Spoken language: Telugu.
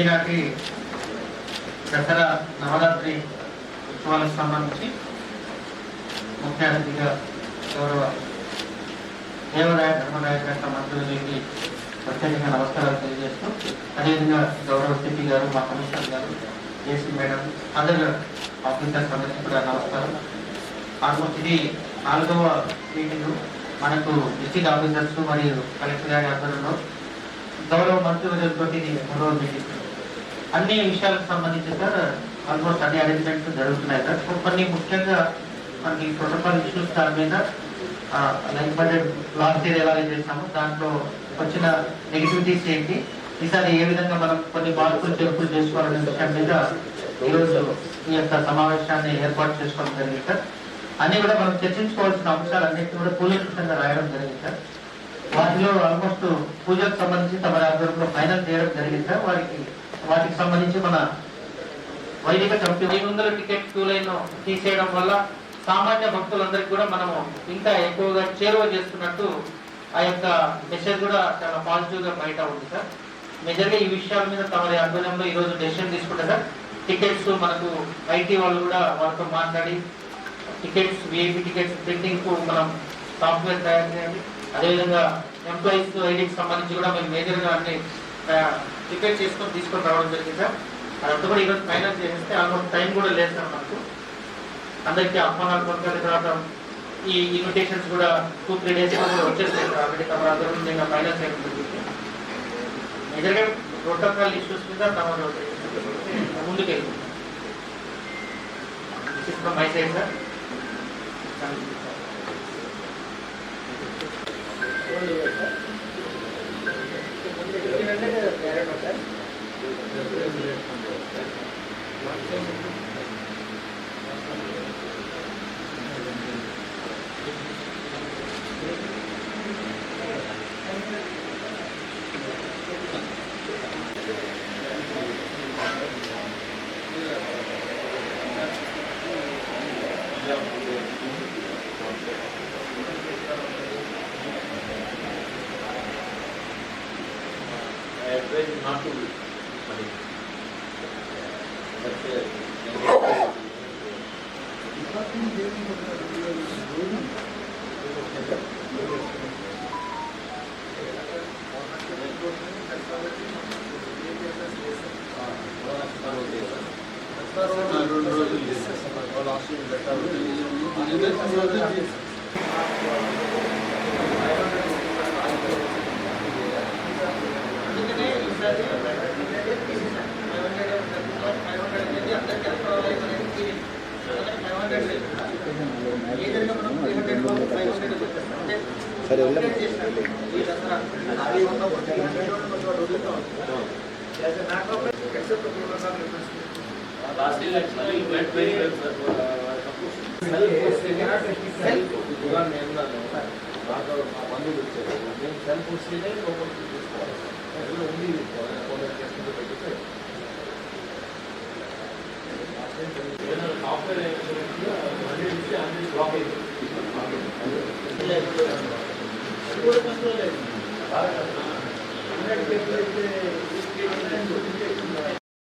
ఈనాటి దసరా నవరాత్రి ఉత్సవాలకు సంబంధించి ముఖ్య అతిథిగా గౌరవ దేవరాయ ధర్మరాయ శాఖ మంత్రులకి ప్రత్యేకంగా నమస్కారాలు తెలియజేస్తూ అదేవిధంగా గౌరవ సిపి గారు మా కమిషనర్ గారు ఏసీ మేడం అదర్ ఆఫీసర్స్ అందరికీ కూడా నమస్కారం. ఆల్మోస్ట్ ఇది నాలుగవ మీటింగ్. మనకు డిస్టిక్ ఆఫీసర్స్ మరియు కలెక్టర్ గారి ఆధ్వర్యంలో గౌరవ మంత్రివర్యులతో ఇది మీటింగ్ అన్ని విషయాలకు సంబంధించి సార్ ఆల్మోస్ట్ అన్ని అరేంజ్మెంట్స్ జరుగుతున్నాయి సార్. కొన్ని ముఖ్యంగా మనకి ప్రోటోకాల్ ఇష్యూస్ దాని మీద లైక్ బడ్జెట్ లాస్ట్ ఇయర్ ఎలా చేసాము దాంట్లో వచ్చిన నెగిటివిటీస్ ఏంటి ఈసారి ఏ విధంగా మనం కొన్ని మార్పులు చేర్పులు చేసుకోవాలనే విషయం మీద ఈరోజు ఈ యొక్క సమావేశాన్ని ఏర్పాటు చేసుకోవడం జరిగింది సార్. అన్ని కూడా మనం చర్చించుకోవాల్సిన అంశాలు అన్నింటినీ కూడా కూలంకషంగా రాయడం జరిగింది సార్. వాటిలో ఆల్మోస్ట్ పూజకు సంబంధించి తమ ఆధ్వర్యంలో ఫైనల్ చేయడం జరిగింది సార్. వారికి వాటికి సంబంధించి మన వైదిక కంపెనీ ఐదు వందల టికెట్ క్యూ లైన్ తీసేయడం వల్ల సామాన్య భక్తులందరికీ కూడా మనము ఇంకా ఎక్కువగా చేరువ చేస్తున్నట్టు ఆ యొక్క మెసేజ్ కూడా చాలా పాజిటివ్గా బయట ఉంది సార్. మెజర్గా ఈ విషయాల మీద తమరి ఆధ్వర్యంలో ఈ రోజు డెసిషన్ తీసుకుంటే సార్ టికెట్స్ మనకు ఐటీ వాళ్ళు కూడా వాళ్ళతో మాట్లాడి టికెట్స్ విఐపి టికెట్స్ ప్రింటింగ్కు మనం సాఫ్ట్వేర్ తయారు చేయాలి. అదేవిధంగా ఎంప్లాయీస్ ఐడికి సంబంధించి కూడా మేము మేజర్గా అన్ని టికెట్ చేసుకొని తీసుకొని రావడం జరిగింది సార్. అదంతా కూడా ఈరోజు ఫైనల్ చేస్తే ఆల్మోస్ట్ టైం కూడా లేదు సార్ మనకు అందరికీ ఆహ్వానాలు పంపాలి తర్వాత ఈ ఇన్విటేషన్స్ కూడా టూ త్రీ డేస్ వచ్చేస్తాయి సార్. ఆల్రెడీ తమ అందరూ ఇంకా ఫైనల్ చేయడం జరిగింది. మేజర్గా ప్రోటోకాల్ ఇష్యూస్ మీద తమ ముందుకెళ్తుంది my side sir Thank you. advise you not to do money. That's a. రెండు రోజులు లాస్ట్ సరే వెళ్ళండి Last year actually it went very well, sir. Self కూడా నేను బాగా మా బంధువులు వచ్చారు నేను సెల్ఫ్ వస్తేనే లోపలికి తీసుకోవాలి ఎదురు ఉండి తీసుకోవాలి ఫోన్ చేసుకుంటూ పెట్టితే సాఫ్ట్వేర్ హండ్రెడ్ ఇచ్చి హండ్రెడ్ బ్లాక్ అయింది